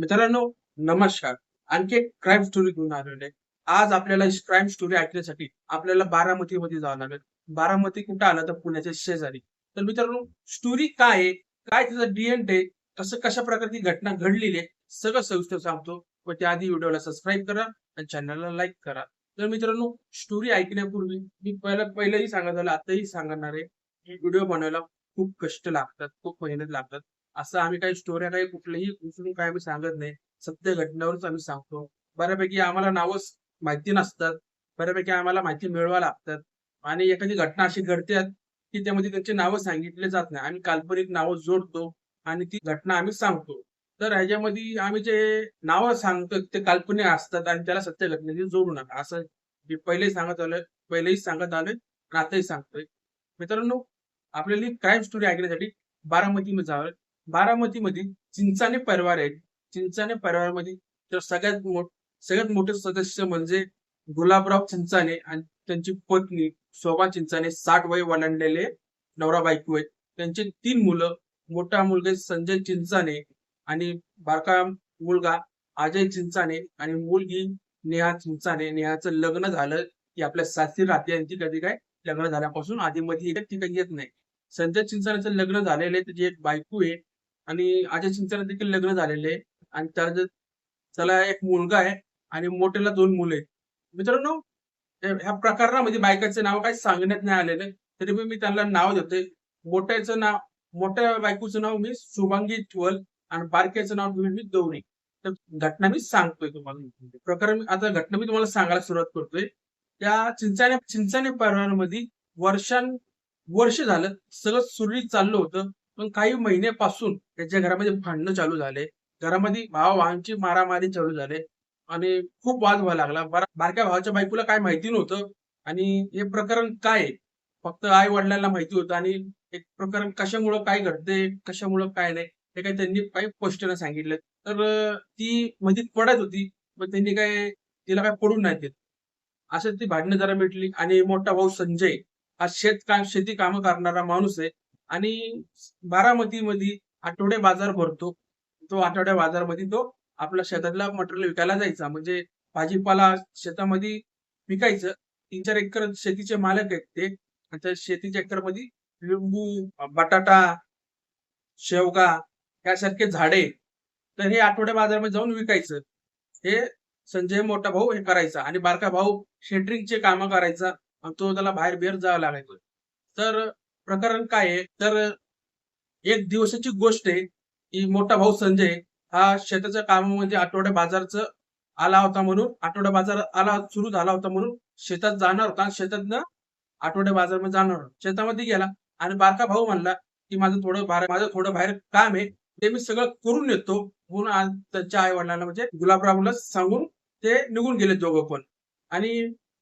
मित्रांनो नमस्कार. आणखी एक क्राईम स्टोरी घेऊन आलेले आहे. आज आपल्याला क्राईम स्टोरी ऐकण्यासाठी आपल्याला बारामती मध्ये जावं लागेल. बारामती कुठं आलं तर पुण्याच्या शेजारी. तर मित्रांनो स्टोरी काय आहे? काय त्याचं डीएनए आहे? कसं कशा प्रकारची घटना घडलेली आहे? सगळं सविस्तर सांगतो. व त्याआधी व्हिडिओला सबस्क्राईब करा आणि चॅनलला लाईक करा. तर मित्रांनो स्टोरी ऐकण्यापूर्वी मी पहिला पहिलंही सांगत आलं आताही सांगणार आहे. व्हिडिओ बनवायला खूप कष्ट लागतात खूप मेहनत लागतात. असं आम्ही काही स्टोऱ्या काही कुठल्याही उचलून काय आम्ही सांगत नाही. सत्य घटनेवरच आम्ही सांगतो. बऱ्यापैकी आम्हाला नावं माहिती नसतात. बऱ्यापैकी आम्हाला माहिती मिळवा लागतात. आणि एखादी घटना अशी घडते की त्यामध्ये त्यांची नावं सांगितले जात नाही. आम्ही काल्पनिक नावं जोडतो आणि ती घटना आम्ही सांगतो. तर ह्याच्यामध्ये आम्ही जे नावं सांगतो ते काल्पनिक असतात आणि त्याला सत्य घटनेशी जोडू नका. असं मी पहिलेही सांगत आलोय पहिलेही सांगत आलोय आताही सांगतोय. मित्रांनो आपल्याला क्राईम स्टोरी ऐकण्यासाठी बारामतीमध्ये जावं बारामतीमध्ये चिंचाने परिवार आहे. चिंचाने परिवारामध्ये तर सगळ्यात मोठ सगळ्यात मोठे सदस्य म्हणजे गुलाबराव चिंचाने आणि त्यांची पत्नी शोभा चिंचाने. साठ वय वलांडलेले नवरा बायको आहेत. त्यांचे तीन मुलं मोठा मुलगा संजय चिंचाने आणि बारका मुलगा अजय चिंचाने आणि मुलगी नेहा चिंचाने. नेहाचं लग्न झालं की आपल्या सासरी राहते यांची कधी काय लग्न झाल्यापासून आधी मध्ये ती काही येत नाही. संजय चिंचानेचं लग्न झालेलं आहे. त्याची एक बायको आहे. आणि अजय चिंचाने देखील लग्न झालेले आहे. आणि त्याला त्याला एक मुलगा आहे आणि मोठ्याला दोन मुले मित्रांनो ह्या प्रकारामध्ये प्रकरणामध्ये बायकाचं नाव काही सांगण्यात नाही आलेलं तरी पण मी त्यांना नाव देतोय. मोठ्याचं नाव मोठ्या बायकोचं नाव मी शुभांगी ठेवल आणि बारक्याचं नाव मी गौरी तर घटना मी सांगतोय तुम्हाला. प्रकरण आता घटना मी तुम्हाला सांगायला सुरुवात करतोय. त्या चिंचाने चिंचाने परिवारामध्ये वर्षां वर्ष झालं. सगळं सुरळीत चाललं होतं. पण काही महिन्यापासून त्याच्या घरामध्ये भांडणं चालू झाले. घरामध्ये भाव भावांची मारामारी चालू झाले. आणि खूप वाद व्हायला लागला. बारक्या भावाच्या बायकोला काय माहिती नव्हतं. आणि हे प्रकरण काय? आहे फक्त आई वडिलांना माहिती होतं. आणि एक प्रकरण कशामुळं काय घडते कशामुळं काय नाही? हे काही त्यांनी काही स्पष्टनं सांगितलं. तर ती मध्ये पडत होती. पण त्यांनी काय तिला काय पडून नाही देत. असं ती भांडणं जरा भेटली आणि मोठा भाऊ संजय हा शेत काम शेती कामं करणारा माणूस आहे. आणि बारामतीमध्ये आठवडे बाजार भरतो. तो आठवड्या बाजारमध्ये तो आपल्या शेतातला मटेरियल विकायला जायचा. म्हणजे भाजीपाला शेतामध्ये विकायचं. तीन चार एकर शेतीचे मालक आहेत ते. आणि त्या शेतीच्या एकरमध्ये लिंबू बटाटा शेवगा यासारखे झाडे तर हे आठवड्या बाजारामध्ये जाऊन विकायचं. हे संजय मोठा भाऊ हे करायचा. आणि बारका भाऊ शेटरिंगचे कामं करायचा. आणि तो त्याला बाहेर बिहेर जावं लागायचं. तर प्रकरण काय आहे? तर एक दिवसाची गोष्ट आहे की मोठा भाऊ संजय हा शेताच्या कामामध्ये आठवड्या बाजारचं आला होता म्हणून आठवड्या बाजार आला सुरू झाला होता म्हणून शेतात जाणार होता आणि शेतातनं आठवड्या बाजारमध्ये जाणार होता. शेतामध्ये गेला आणि बारका भाऊ म्हणला की माझं थोडं बाहेर माझं थोडं बाहेर काम आहे ते मी सगळं करून येतो म्हणून आज त्यांच्या आई वडिलांना म्हणजे गुलाबरावला सांगून ते निघून गेले दोघं पण. आणि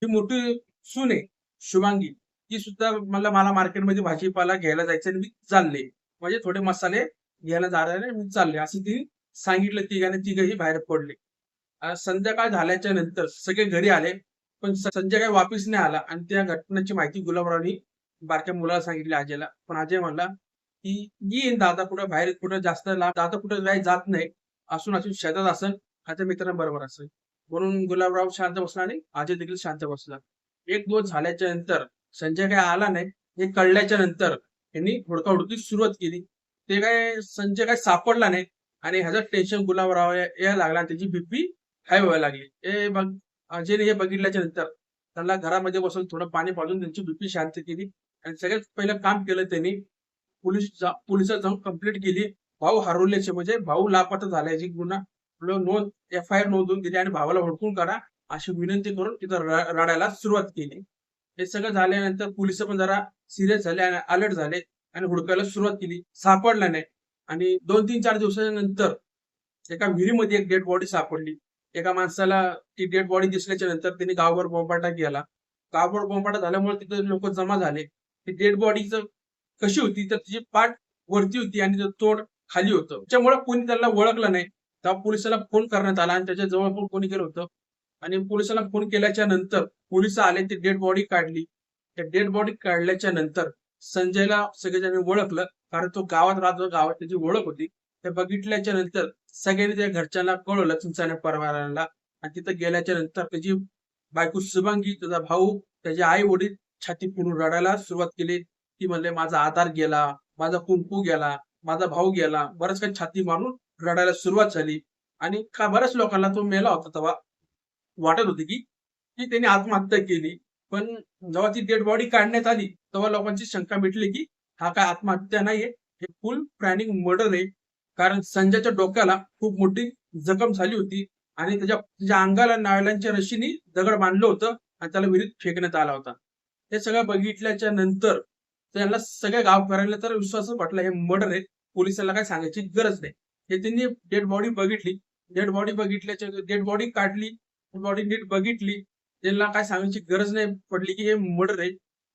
ही मोठी सून आहे शुभांगी. ती सुद्धा मला मला मार्केटमध्ये भाजीपाला घ्यायला जायचं आणि मी चालले. म्हणजे थोडे मसाले घ्यायला जाणारे मी चालले. असं ती सांगितलं तिघाने तिघही बाहेर पडले. संध्याकाळ झाल्याच्यानंतर सगळे घरी आले पण स- संजय काही वापिस नाही आला. आणि त्या घटनेची माहिती गुलाबरावनी बारक्या मुलाला सांगितली अजयला पण अजय म्हणला की येईन दादा कुठं बाहेर कुठं जास्त लांब दादा कुठं काही जात नाही. असून असून शेतात असेल आता मित्रांबरोबर असेल. म्हणून गुलाबराव शांत बसला आणि अजय देखील शांत बसला. एक दिवस झाल्याच्यानंतर संजय काय आला नाही हे कळल्याच्या नंतर यांनी हुडकाहुडकी सुरुवात केली. ते काय संजय काय सापडला नाही आणि ह्याचं टेन्शन गुलाबराव या- यायला लागला आणि त्याची बीपी हाय व्हायला लागली. हे बघ अजयने हे बघितल्याच्या नंतर त्यांना घरामध्ये बसून थोडं पाणी पाजून त्यांची बीपी शांत केली आणि सगळ्यात पहिलं काम केलं त्यांनी. पोलीस जा- पोलिसात जाऊन कंप्लीट केली. भाऊ हरवल्याचे म्हणजे भाऊ लापता झाल्याची गुन्हा नोंद एफ आय आर नोंदवून दिली आणि भावाला हुडकून करा अशी विनंती करून तिथं रडायला सुरुवात केली. हे सगळं झाल्यानंतर पोलीस पण जरा सिरियस झाले आणि अलर्ट झाले आणि हुडकायला सुरुवात केली. सापडला नाही. आणि दोन तीन चार दिवसानंतर एका विहिरीमध्ये एक डेड बॉडी सापडली. एका माणसाला ती डेड बॉडी दिसल्याच्या नंतर त्यांनी गावभर बोंबाटा केला. गावभर बोंबाटा झाल्यामुळे तिथे लोक जमा झाले. ती डेड बॉडीच कशी होती? तर तिची पाठ वरती होती आणि तोंड खाली होतं. त्याच्यामुळे कोणी त्याला ओळखलं नाही. तेव्हा पोलिसाला फोन करण्यात आला आणि त्याच्याजवळ पण कोणी गेलं होतं. आणि पोलिसाला फोन केल्याच्यानंतर पोलीस आले ते डेड बॉडी काढली. त्या डेड बॉडी काढल्याच्या नंतर संजयला सगळेजण ओळखलं कारण तो गावात राहतो गावात त्याची ओळख होती. ते बघितल्याच्या नंतर सगळ्यांनी त्या घरच्यांना कळवलं चिंचाने परिवाराला आणि तिथं गेल्याच्यानंतर त्याची बायको शुभांगी त्याचा भाऊ त्याचे आई वडील छाती फिरून रडायला सुरुवात केली. ती म्हणले माझा आधार गेला माझा कुंकू गेला माझा भाऊ गेला. बरंच काही छाती मारून रडायला सुरुवात झाली. आणि का बऱ्याच लोकांना तो मेला होता तेव्हा. वाटत होती की की त्यांनी आत्महत्या केली. पण जेव्हा ती डेड बॉडी काढण्यात आली तेव्हा लोकांची शंका मिटली की हा काय आत्महत्या नाहीये? हे फुल प्लॅनिंग मर्डर आहे. कारण संजयच्या डोक्याला खूप मोठी जखम झाली होती आणि त्याच्या त्याच्या अंगाला नायलांच्या रशीने दगड बांधलं होतं आणि त्याला विहिरीत फेकण्यात आला होता. हे सगळं बघितल्याच्या नंतर त्यांना सगळ्या गावकऱ्यांना तर विश्वासच वाटला हे मर्डर आहे. पोलिसांना काय सांगायची गरज नाही. हे त्यांनी डेड बॉडी बघितली. डेड बॉडी बघितल्याच्या डेड बॉडी काढली. बॉडी नीट बघितली त्यांना काय सांगायची गरज नाही पडली की हे मर्डर आहे.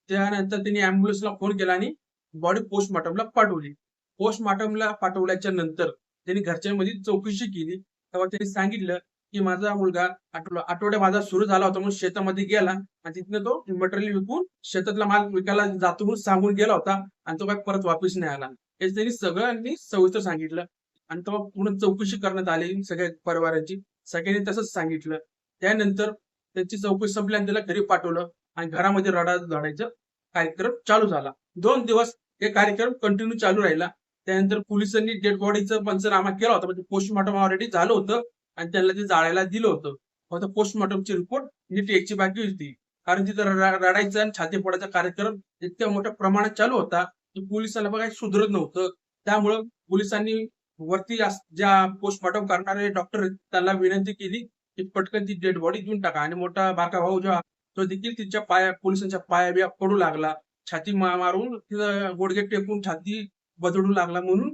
त्यानंतर त्यांनी अँब्युलन्सला फोन केला आणि बॉडी पोस्टमॉर्टमला पाठवली. पोस्टमॉर्टमला पाठवल्याच्या नंतर त्यांनी घरच्यांमध्ये चौकशी केली. तेव्हा त्यांनी सांगितलं की माझा मुलगा आठवड्या माझा सुरू झाला होता म्हणून शेतामध्ये गेला आणि तिथनं तो मटेरियल विकून शेतातला माल विकायला जातो म्हणून सांगून गेला होता आणि तो काय परत वापस नाही आला. हे त्यांनी सगळ्यांनी सविस्तर सांगितलं आणि तेव्हा पूर्ण चौकशी करण्यात आली सगळ्या परिवाराची. सगळ्यांनी तसंच सांगितलं. त्यानंतर त्यांची चौकशी संपली आणि त्याला घरी पाठवलं आणि घरामध्ये रडा झाडायचं कार्यक्रम चालू झाला. दोन दिवस हे कार्यक्रम कंटिन्यू चालू राहिला. त्यानंतर पोलिसांनी डेड बॉडीचं पंचनामा केला होता. म्हणजे पोस्टमॉर्टम ऑलरेडी झालं होतं आणि त्यांना ते जाळायला दिलं होतं. फक्त पोस्टमॉर्टमची रिपोर्ट नीट यायची बाकी होती. कारण तिथं रडायचा आणि छाती फोडायचा कार्यक्रम इतक्या मोठ्या प्रमाणात चालू होता. की पोलिसांना बघा सुधरत नव्हतं. त्यामुळं पोलिसांनी वरती ज्या पोस्टमॉर्टम करणारे डॉक्टर त्यांना विनंती केली की पटकन ती डेड बॉडी घेऊन टाका आणि मोठा बाका भाऊ जो तो देखील तिच्या पाया पोलिसांच्या पाया बिया पडू लागला. छाती मा- मारून तिथं गोडगे टेकून छाती बदडू लागला म्हणून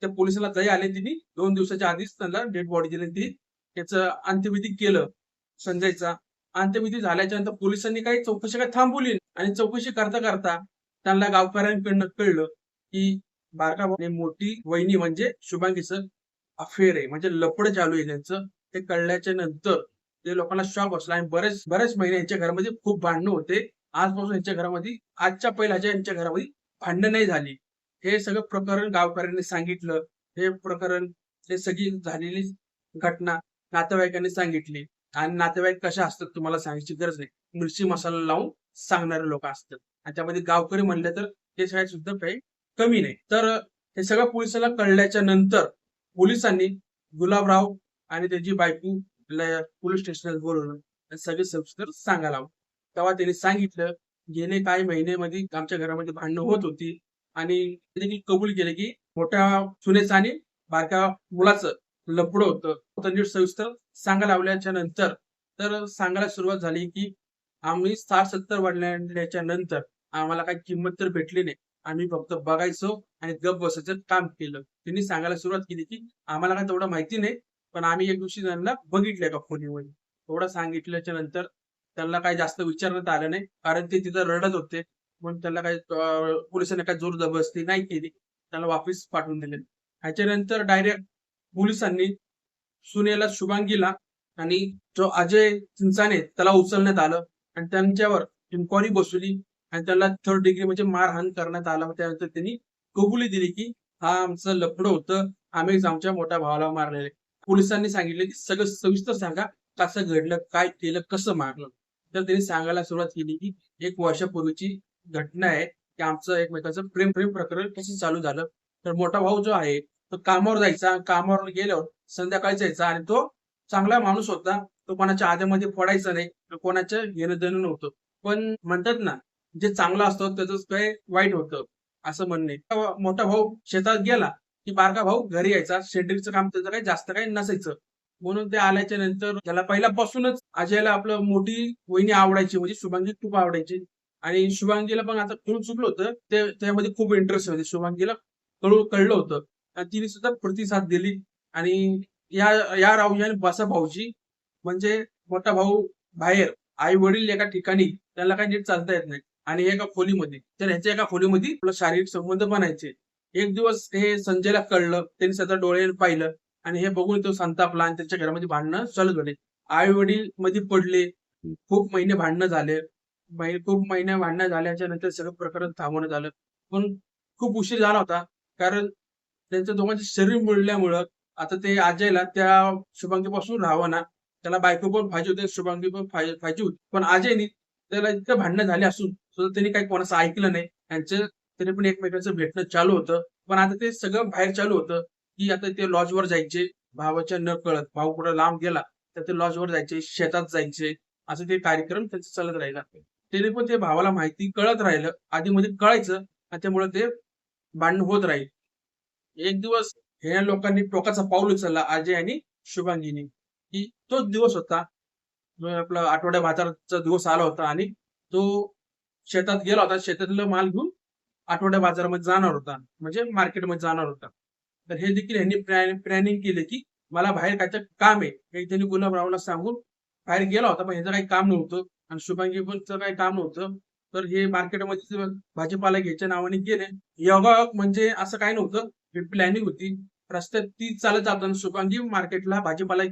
त्या पोलिसाला दया आले तिने. दोन दिवसाच्या आधीच त्यांना डेड बॉडी दिली ती. त्याचं अंत्यविधी केलं संजयचा. अंत्यविधी झाल्याच्यानंतर पोलिसांनी काही चौकशी काय थांबवली आणि चौकशी करता करता त्यांना गावकऱ्यांकडनं कळलं की बारका मोठी वहिनी म्हणजे शुभांगीचं अफेअर आहे. म्हणजे लपड चालू आहे त्यांचं. ते कळल्याच्या नंतर ते लोकांना शॉक बसला आणि बरेच बरेच महिने यांच्या घरामध्ये खूप भांडणं होते. आजपासून यांच्या घरामध्ये आजच्या पहिल्याच्या यांच्या घरामध्ये भांडणं नाही झाली. हे सगळं प्रकरण गावकऱ्यांनी सांगितलं. हे प्रकरण हे सगळी झालेली घटना नातेवाईकांनी सांगितली. आणि नातेवाईक कशा असतात तुम्हाला सांगायची गरज नाही. मिरची मसाला लावून सांगणारे लोक असतात. आणि त्यामध्ये गावकरी म्हणले तर ते सगळ्यात सुद्धा काही कमी नाही. तर हे सगळं पोलिसाला कळल्याच्या नंतर पोलिसांनी गुलाबराव आणि त्याची बायको पोलीस स्टेशनात बोलवलं सगळे सविस्तर सांगायला तेव्हा त्यांनी सांगितलं गेले काही महिन्यामध्ये आमच्या घरामध्ये भांडणं होत होती आणि देखील कबूल केले की मोठ्या सुनेचं आणि बारक्या मुलाचं लपड होतं. तर नीट सविस्तर सांगायला लावल्याच्या नंतर तर सांगायला सुरुवात झाली की आम्ही साठ सत्तर वाढल्याच्या नंतर आम्हाला काही किंमत तर भेटली नाही. आम्ही फक्त बघायचो आणि गप बसायचं काम केलं. त्यांनी सांगायला सुरुवात केली की आम्हाला काय तेवढं माहिती नाही पण आम्ही एक दिवशी त्यांना बघितलंय का खोलीमध्ये थोडं सांगितल्याच्या नंतर त्यांना काही जास्त विचारण्यात आलं नाही. कारण ते तिथं रडत होते. म्हणून त्यांना काही पोलिसांनी काही जोर जबरदस्ती नाही केली. त्यांना वापस पाठवून दिले. ह्याच्यानंतर डायरेक्ट पोलिसांनी सुनेला शुभांगीला आणि जो अजय चिंचाने त्याला उचलण्यात आलं. आणि त्यांच्यावर इन्क्वायरी बसवली आणि त्याला थर्ड डिग्री म्हणजे मारहाण करण्यात आला. त्यानंतर त्यांनी कबुली दिली की हा आमचं लफडं होतं. आम्हीच आमच्या मोठ्या भावाला मारलेले पोलिसांनी सांगितले की सगळं सविस्तर सांगा कसं घडलं काय केलं कसं मारलं. तर त्यांनी सांगायला सुरुवात केली की एक वर्षापूर्वीची घटना आहे की आमचं एकमेकाचं प्रेम प्रेम प्रकरण कसं चालू झालं. तर मोठा भाऊ जो आहे तो कामावर जायचा कामावर गेल्यावर संध्याकाळी जायचा आणि तो चांगला माणूस होता. तो कोणाच्या आधीमध्ये फोडायचा नाही कोणाच्या घेणं देणं नव्हतं. पण म्हणतात ना जे चांगलं असतं त्याच काय वाईट होतं असं म्हणणे. मोठा भाऊ शेतात गेला की बारका भाऊ घरी यायचा. शेंडरीचं काम त्याचं काही जास्त काही नसायचं. म्हणून ते आल्याच्यानंतर त्याला पहिल्यापासूनच अजयला आपलं मोठी वहिनी आवडायची. म्हणजे शुभांगी खूप आवडायची. आणि शुभांगीला पण आता कळून चुकलं होतं. ते त्यामध्ये खूप इंटरेस्ट होते. शुभांगीला कळू कळलं होतं. आणि तिने सुद्धा प्रतिसाद दिली. आणि या या राऊजी आणि बसा भाऊजी म्हणजे मोठा भाऊ बाहेर आई वडील एका ठिकाणी त्याला काही नीट चालता येत नाही. आणि एका खोलीमध्ये तर ह्याच्या एका खोलीमध्ये आपला शारीरिक संबंध बनायचे. एक दिवस हे संजयला कळलं त्यांनी स्वतः डोळे पाहिलं आणि हे बघून तो संतापला आणि त्याच्या घरामध्ये भांडणं चालू झाले. आई वडील मध्ये पडले खूप महिने भांडणं झाले. खूप महिने भांडणं झाल्याच्यानंतर सगळं प्रकरण थांबवण्यात आलं पण खूप उशीर झाला होता कारण त्यांचं दोघांचे शरीर मिळल्यामुळं आता ते अजयला त्या शुभांगीपासून राहावं ना. त्याला बायको पण पाहिजे होते शुभांगी पण पाहिजे होती. पण अजयनी त्याला इतकं भांडणं झाले असून सुद्धा त्यांनी काही कोणाचं ऐकलं नाही. त्यांचं तरी पण एकमेकांचं भेटणं चालू होतं. पण आता ते सगळं बाहेर चालू होतं की आता ते लॉजवर जायचे. भावाच्या न कळत भाऊ कुठं लांब गेला तर ते लॉजवर जायचे शेतात जायचे. असं ते कार्यक्रम त्यांचा चालत राहिला. तरी पण ते भावाला माहिती कळत राहिलं. आधी मध्ये कळायचं आणि त्यामुळे ते भांडण होत राहील. एक दिवस ह्या लोकांनी टोकाचा पाऊल उचलला अजय आणि शुभांगीनी. की तोच दिवस होता. आपला आठवड्या बाजाराचा दिवस आला होता आणि तो शेतात गेला होता. शेतातलं माल घेऊन आठवड्या बाजारामध्ये जाणार होता. म्हणजे मार्केटमध्ये जाणार होता. तर हे देखील यांनी प्लॅनिंग केले की मला बाहेर काय काम आहे. हे त्यांनी गुलाबरावला सांगून बाहेर गेला होता पण ह्याचं काही काम नव्हतं. आणि शुभांगी पण काही काम नव्हतं. तर हे मार्केटमध्ये भाजीपाला घ्यायच्या नावाने गेले योगा म्हणजे असं काही नव्हतं. प्लॅनिंग होती. रस्त्यात ती चालत जाताना शुभांगी मार्केटला भाजीपाला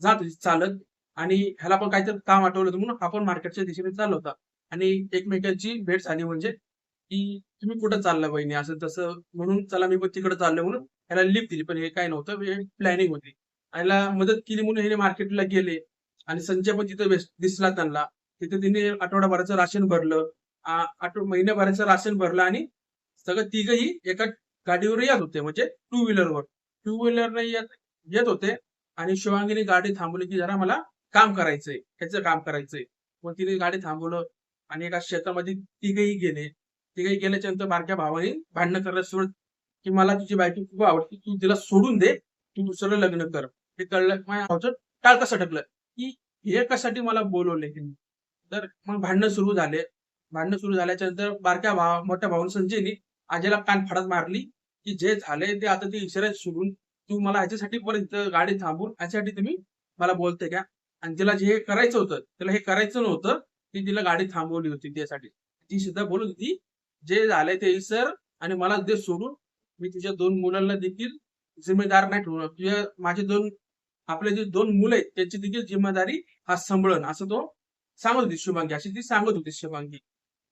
जात होती चालत. आणि ह्याला पण काहीतरी काम आठवलं होतं म्हणून आपण मार्केटच्या दिशेने चाललो होता. आणि एकमेकांची भेट झाली म्हणजे की तुम्ही कुठं चालला बहिणी? असं तसं म्हणून चला मी पण तिकडे चाललो म्हणून ह्याला लिफ्ट दिली. पण हे काय नव्हतं. हे प्लॅनिंग होती. याला मदत केली म्हणून हे मार्केटला गेले. आणि संजय पण तिथं दिसला त्यांना. तिथे तिने आठवडाभराचं राशन भरलं. आठ महिन्याभराचं राशन भरलं आणि सगळं तिघही एका गाडीवर येत होते. म्हणजे टू व्हीलरवर टू व्हीलरने येत येत होते. आणि शिवांगीने गाडी थांबवली की जरा मला काम करायचंय. ह्याचं काम करायचंय. मग तिने गाडी थांबवलं आणि एका शेतामध्ये तिघही गेले. तिघे गेल्याच्यानंतर बारक्या भावाने भांडणं करायला सुरुवात की मला तुझी बायको खूप आवडते तू तिला सोडून दे तू दुसरं लग्न कर. हे कळलं माझ्या भावचं टाळ कसं टाकलं की हे कशासाठी मला बोलवले त्यांनी? तर मग भांडणं सुरू झाले. भांडणं सुरू झाल्याच्यानंतर बारक्या भाव मोठ्या भाऊन संजयने आजीला कान फाडत मारली की जे झाले ते आता ते इन्शुरन्स सोडून तू मला ह्याच्यासाठी पर्यंत गाडी थांबून याच्यासाठी तुम्ही मला बोलते का? आणि तिला जे करायचं होतं तिला हे करायचं नव्हतं ती तिला गाडी थांबवली होती त्यासाठी. ती सुद्धा बोलत होती जे झालंय ते सर आणि मला ते सोडून मी तुझ्या दोन मुलांना देखील जिम्मेदार नाही ठेवणार. तुझ्या माझे दोन आपले जे दोन मुलं आहेत त्याची देखील जिम्मेदारी हा सांभाळण असं तो सांगत होती शुभांगी. अशी ती सांगत होती शुभांगी.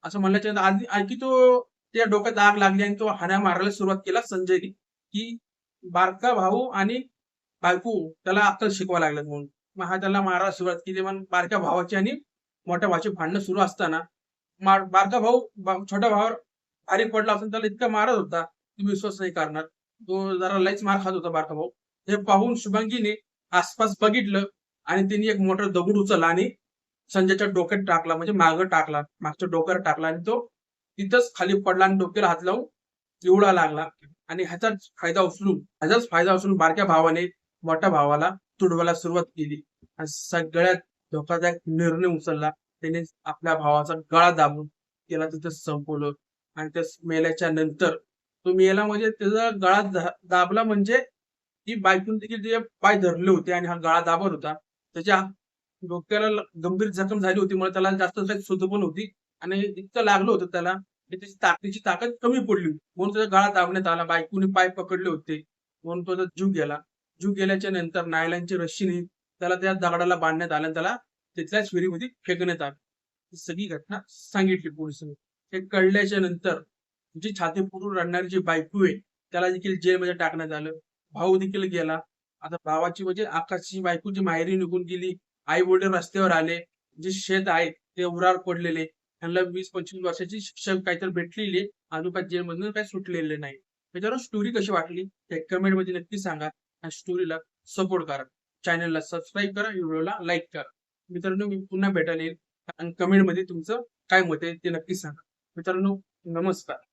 असं म्हणल्याच्या आधी आणखी तो त्या डोक्यात आग लागली आणि तो हाण्या मारायला सुरुवात केला संजयने की बारका भाऊ आणि बायको त्याला अक्कल शिकवा लागलं म्हणून. मग हा त्याला मारायला सुरुवात केली. मग बारक्या भावाची आणि मोठ्या भावाची भांडणं सुरू असताना बारका भाऊ छोट्या भावावर भारी पडला असून त्याला इतका मारत होता तुम्ही विश्वास नाही करणार. तो जरा लईच मार खात होता बारका भाऊ. हे पाहून शुभांगीने आसपास बघितलं आणि तिने एक मोठा दगड उचलला आणि संजयच्या डोक्यात टाकला म्हणजे मागं टाकला मागच्या डोक्यावर टाकला आणि तो तिथंच खाली पडला आणि डोक्याला हात लावून पिवळा लागला. आणि ह्याचाच फायदा उचलून ह्याचाच फायदा उचलून बारक्या भावाने मोठ्या भावाला तुडवायला सुरुवात केली. आणि सगळ्यात धोकादायक निर्णय उचलला. त्याने आपल्या भावाचा गळा दाबून त्याला तिथं संपवलं. आणि त्या मेल्याच्या नंतर तो मेला म्हणजे त्याचा गळा दाबला म्हणजे ती बायकून देखील त्याचे पाय धरले होते आणि हा गळा दाबत होता. त्याच्या डोक्याला गंभीर जखम झाली होती. मला त्याला जास्त सुद्धा पण होती. आणि इतकं लागलं होतं त्याला त्याची ताकदीची ताकद कमी पडली म्हणून त्याचा गळा दाबण्यात आला. बायकोने पाय पकडले होते. म्हणून तो जीव गेला. जीव गेल्याच्यानंतर नायलांची रशीने त्याला त्या दगडाला बांधण्यात आला त्याला तिथल्याच विहिरीमध्ये फेकण्यात आलं. ही सगळी घटना सांगितली पोलिसांनी. हे कळल्याच्या नंतर जी छाती पुरून रडणारी जी बायको आहे त्याला देखील जेलमध्ये टाकण्यात आलं. भाऊ देखील गेला. आता भावाची म्हणजे आकाशची बायकोची माहेरी निघून गेली आई वडील रस्त्यावर आले जे शेत आहे ते उरार पडलेले. त्यांना वीस पंचवीस वर्षाची शिक्षक काहीतरी भेटलेली अजून जेलमधून काही सुटलेले नाही. त्याच्यावर स्टोरी कशी वाटली? ते कमेंटमध्ये नक्की सांगा. आणि स्टोरीला सपोर्ट करा. चॅनलला सबस्क्राईब करा. व्हिडिओला लाईक करा. मित्रांनो मी पुन्हा भेटायला येईल. आणि कमेंटमध्ये तुमचं काय मत आहे ते नक्की सांगा. मित्रांनो नमस्कार.